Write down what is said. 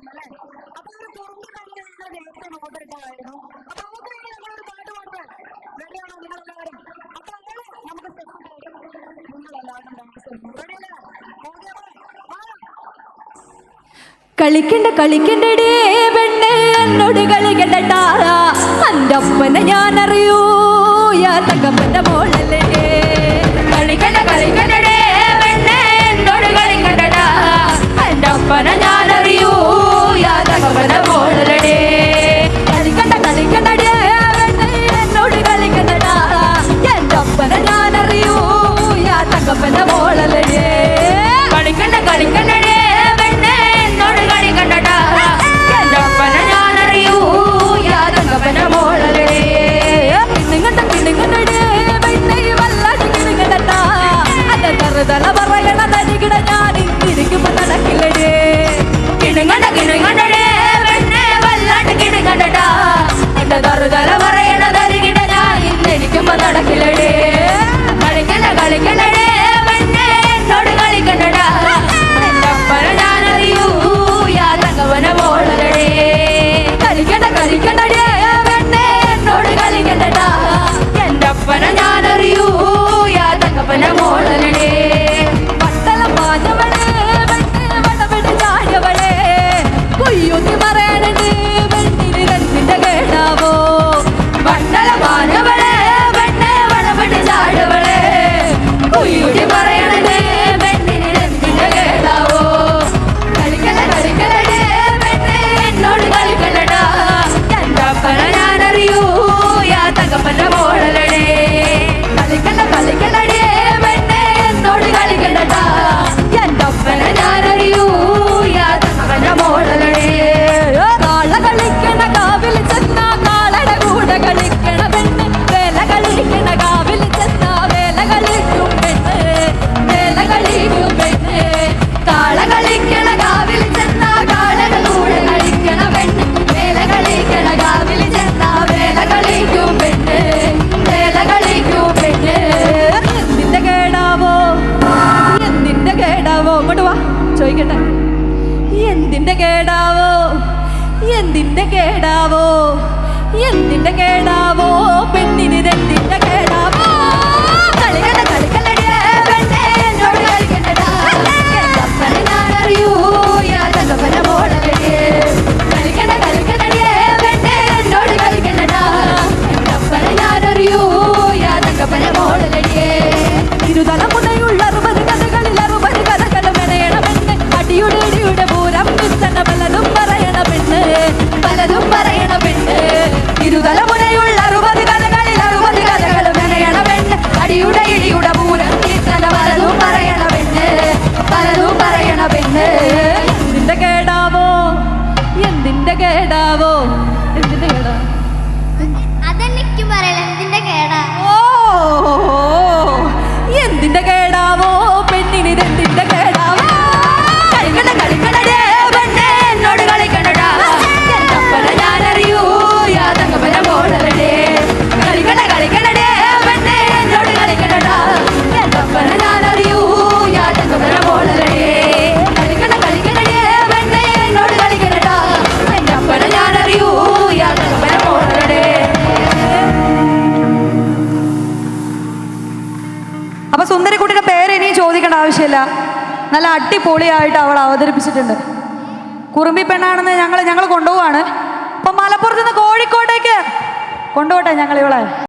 അപ്പൊ നമ്മൾ തുറന്നു കണ്ടുള്ള നേരത്തെ നോട്ടിട്ടായിരുന്നു അപ്പൊ നമുക്ക് വേണ്ടി നമ്മളൊരു പാട്ട് പാട്ടാൻ റെഡിയാണോ നിങ്ങളെല്ലാവരും? അപ്പൊ അങ്ങനെ നമുക്ക് കളിക്കണ്ട കളിക്കണ്ടേ പെണ്ണെ. എന്നോട് കളിക്കണ്ട താറ ഒപ്പന ഞാൻ അറിയൂ യാ തകപ്പന്റെ ചോദിക്കട്ടെ? എന്തിന്റെ കേടാവോ? എന്തിന്റെ കേടാവോ? എന്തിന്റെ കേടാവോ? പെണ്ണിന് രണ്ടിന്റെ ആവശ്യമില്ല. നല്ല അടിപൊളിയായിട്ട് അവൾ അവതരിപ്പിച്ചിട്ടുണ്ട്. കുറുമ്പി പെണ്ണാണെന്ന് ഞങ്ങൾ ഞങ്ങൾ കൊണ്ടുപോവാണ്. അപ്പം മലപ്പുറത്ത് നിന്ന് കോഴിക്കോട്ടേക്ക് കൊണ്ടുപോട്ടെ ഞങ്ങൾ ഇവളെ.